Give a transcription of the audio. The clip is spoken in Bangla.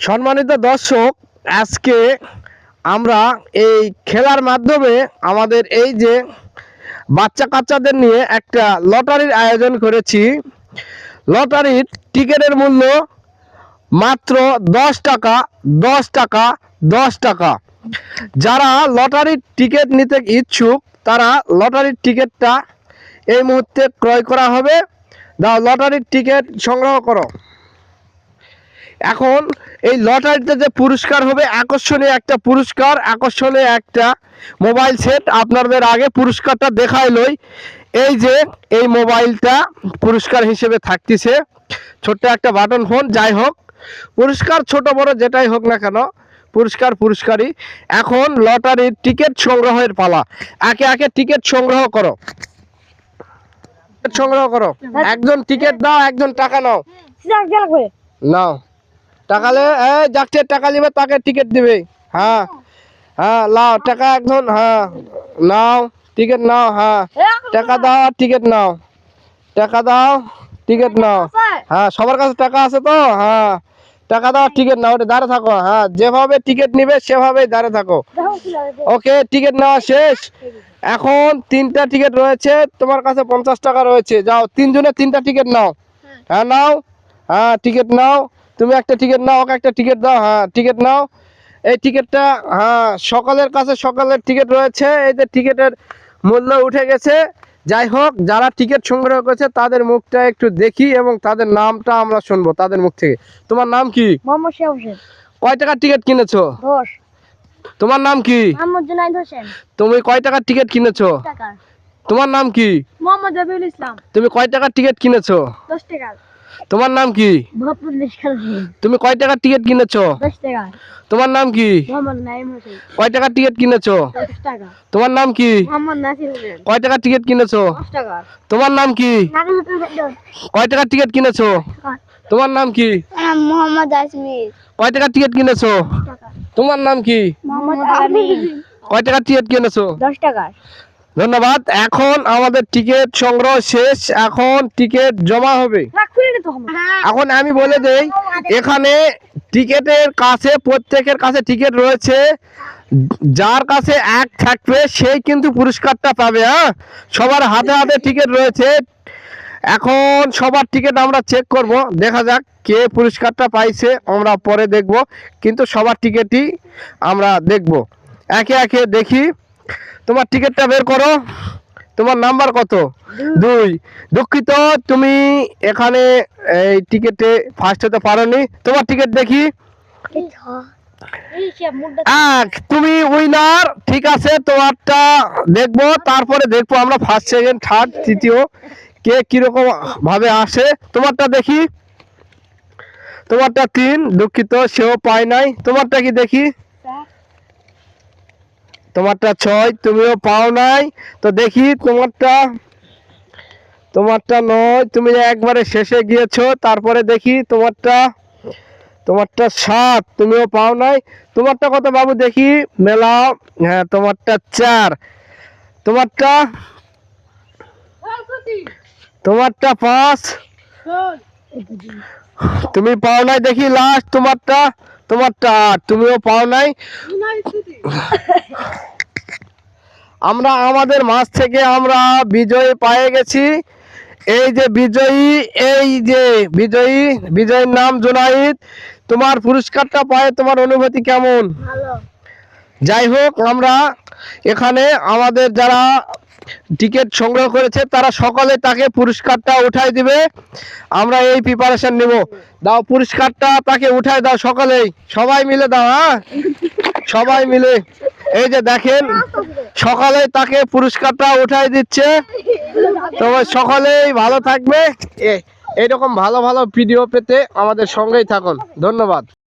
সম্মানিত দর্শক, আজকে আমরা এই খেলার মাধ্যমে আমাদের এই যে বাচ্চা কাচ্চাদের নিয়ে একটা লটারির আয়োজন করেছি। লটারির টিকিটের মূল্য মাত্র দশ টাকা দশ টাকা দশ টাকা। যারা লটারির টিকিট নিতে ইচ্ছুক, তারা লটারির টিকিটটা এই মুহূর্তে ক্রয় করা হবে। দাও, লটারির টিকিট সংগ্রহ করো। এখন এই লটারিতে যে পুরস্কার হবে আকর্ষণীয় একটা পুরস্কার আকর্ষণীয় একটা মোবাইল সেট আপনাদের আগে পুরস্কারটা দেখাই দেখাইলই এই যে এই মোবাইলটা পুরস্কার হিসেবে থাকতেছে। ছোট্ট একটা বাটন ফোন যাই হোক। পুরস্কার ছোট বড় যেটাই হোক না কেন পুরস্কার পুরস্কারই। এখন লটারির টিকিট সংগ্রহের পালা। একে একে টিকিট সংগ্রহ করো। সংগ্রহ করো। একজন টিকিট দাও একজন টাকা নাও। নাও। টাকালে এই যাকে টাকা দিবে তাকে টিকিট দিবে। হ্যাঁ হ্যাঁ লাও টাকা একজন হ্যাঁ নাও টিকিট নাও হ্যাঁ টাকা দাও আর টিকিট নাও। টাকা দাও টিকিট নাও। হ্যাঁ সবার কাছে টাকা আছে তো হ্যাঁ টাকা দাও টিকিট নাও ওটা দাঁড়ে থাকো হ্যাঁ যেভাবে টিকিট নিবে সেভাবেই দাঁড়িয়ে থাকো। ওকে টিকিট নেওয়া শেষ। এখন তিনটা টিকিট রয়েছে তোমার কাছে পঞ্চাশ টাকা রয়েছে। যাও তিনজনে তিনটা টিকিট নাও। হ্যাঁ। নাও হ্যাঁ টিকিট নাও। তুমি একটা টিকিট নাও ওকে একটা টিকিট দাও হ্যাঁ টিকিট নাও। এই টিকিটটা হ্যাঁ সকালের কাছে সকালের টিকিট রয়েছে। এই যে টিকিটের মূল্য উঠে গেছে। যাই হোক যারা টিকিট সংগ্রহ করেছে তাদের মুখটা একটু দেখি এবং তাদের নামটা আমরা শুনব তাদের মুখ থেকে। তোমার নাম কি? কয় টাকার টিকিট কিনেছো? তোমার নাম কি? তুমি কয় টাকার টিকিট কিনেছো? তোমার নাম কি? মোহাম্মদ রবিউল ইসলাম। তুমি কয় টাকার টিকিট কিনেছো? দশ টাকা তোমার নাম কি? তুমি কয় টাকার টিকিট কিনেছো? তোমার নাম কি? কয় টাকার টিকিট কিনেছো? তোমার নাম কি? কয় টাকার টিকিট কিনেছো? তোমার নাম কি? কয় টাকার টিকিট কিনেছো? তোমার নাম কি? মোহাম্মদ কয় টাকার টিকিট কিনেছো? তোমার নাম কি? মোহাম্মদ কয় টাকার টিকিট কিনেছো? দশ টাকা ধন্যবাদ। এখন আমাদের টিকিট সংগ্রহ শেষ। এখন টিকিট জমা হবে। এখন আমি বলে দেই এখানে টিকেটের কাছে প্রত্যেকের কাছে টিকিট রয়েছে। যার কাছে এক থাকবে সেই কিন্তু পুরস্কারটা পাবে হ্যাঁ? সবার হাতে হাতে টিকিট রয়েছে। এখন সবার টিকিট আমরা চেক করব। দেখা যাক কে পুরস্কারটা পাইছে আমরা পরে দেখব। কিন্তু সবার টিকিটই আমরা দেখব। একে একে দেখি। তোমার টিকিটটা বের করো। তোমার নাম্বার কত? দুই। দুঃখিত তুমি এখানে এই টিকিটে ফার্স্ট হতে পারোনি। তোমার টিকিট দেখি। এক তুমি উইনার ঠিক আছে তোমারটা দেখব তারপরে দেখব আমরা ফার্স্ট সেকেন্ড থার্ড তৃতীয় কে কীরকম ভাবে আসে। তোমারটা দেখি। তোমারটা তিন দুঃখিত সেও পায় নাই। তোমারটা কি দেখি? তোমারটা ছয়, তুমিও পাও নাই। তো দেখি তোমারটা তোমারটা নয়, তুমি একবারে শেষে গিয়েছো, তারপরে দেখি তোমারটা তোমারটা সাত, তুমিও পাও নাই। তোমারটা কত বাবু, দেখি মেলাও হ্যাঁ তোমারটা চার। তোমারটা তোমারটা পাঁচ। তুমি পাও নাই, দেখি লাস্ট তোমারটা তোমারটা আট, তুমিও পাও নাই। আমরা আমাদের মাছ থেকে আমরা বিজয় পায়ে গেছি। এই যে বিজয়ী এই যে বিজয়ী বিজয়ীর নাম জুনাইদ। তোমার পুরস্কারটা পায়ে তোমার অনুভূতি কেমন? যাই হোক আমরা এখানে আমাদের যারা টিকিট সংগ্রহ করেছে তারা সকলে তাকে পুরস্কারটা উঠাই দিবে। আমরা এই প্রিপারেশন নেব। দাও পুরস্কারটা তাকে উঠাই দাও সকলেই। সবাই মিলে দাও হ্যাঁ? সবাই মিলে। এই যে দেখেন সকালে তাকে পুরস্কারটা উঠাই দিচ্ছে। তবে সকলেই ভালো থাকবে। এরকম ভালো ভালো ভিডিও পেতে আমাদের সঙ্গেই থাকুন। ধন্যবাদ।